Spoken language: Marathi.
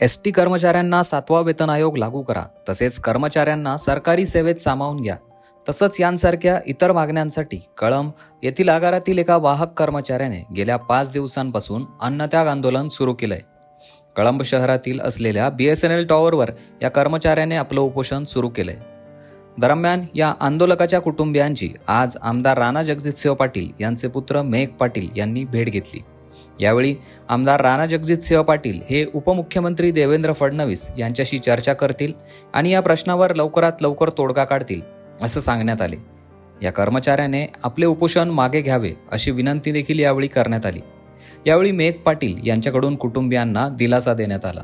एस टी कर्मचाऱ्यांना सातवा वेतन आयोग लागू करा. तसेच कर्मचाऱ्यांना सरकारी सेवेत सामावून घ्या. तसंच यांसारख्या इतर मागण्यांसाठी कळंब येथील आगारातील एका वाहक कर्मचाऱ्याने गेल्या पाच दिवसांपासून अन्नत्याग आंदोलन सुरू केलंय. कळंब शहरातील असलेल्या बी एस एन एल टॉवरवर या कर्मचाऱ्याने आपलं उपोषण सुरू केलंय. दरम्यान या आंदोलकाच्या कुटुंबियांची आज आमदार राणा जगजितसिंह पाटील यांचे पुत्र मेघ पाटील यांनी भेट घेतली. यावेळी आमदार राणा जगजित सिंह पाटील हे उपमुख्यमंत्री देवेंद्र फडणवीस यांच्याशी चर्चा करतील आणि या प्रश्नावर लवकरात लवकर तोडगा काढतील असं सांगण्यात आले. या कर्मचाऱ्याने आपले उपोषण मागे घ्यावे अशी विनंती देखील यावेळी करण्यात आली. यावेळी मेघ पाटील यांच्याकडून कुटुंबियांना दिलासा देण्यात आला.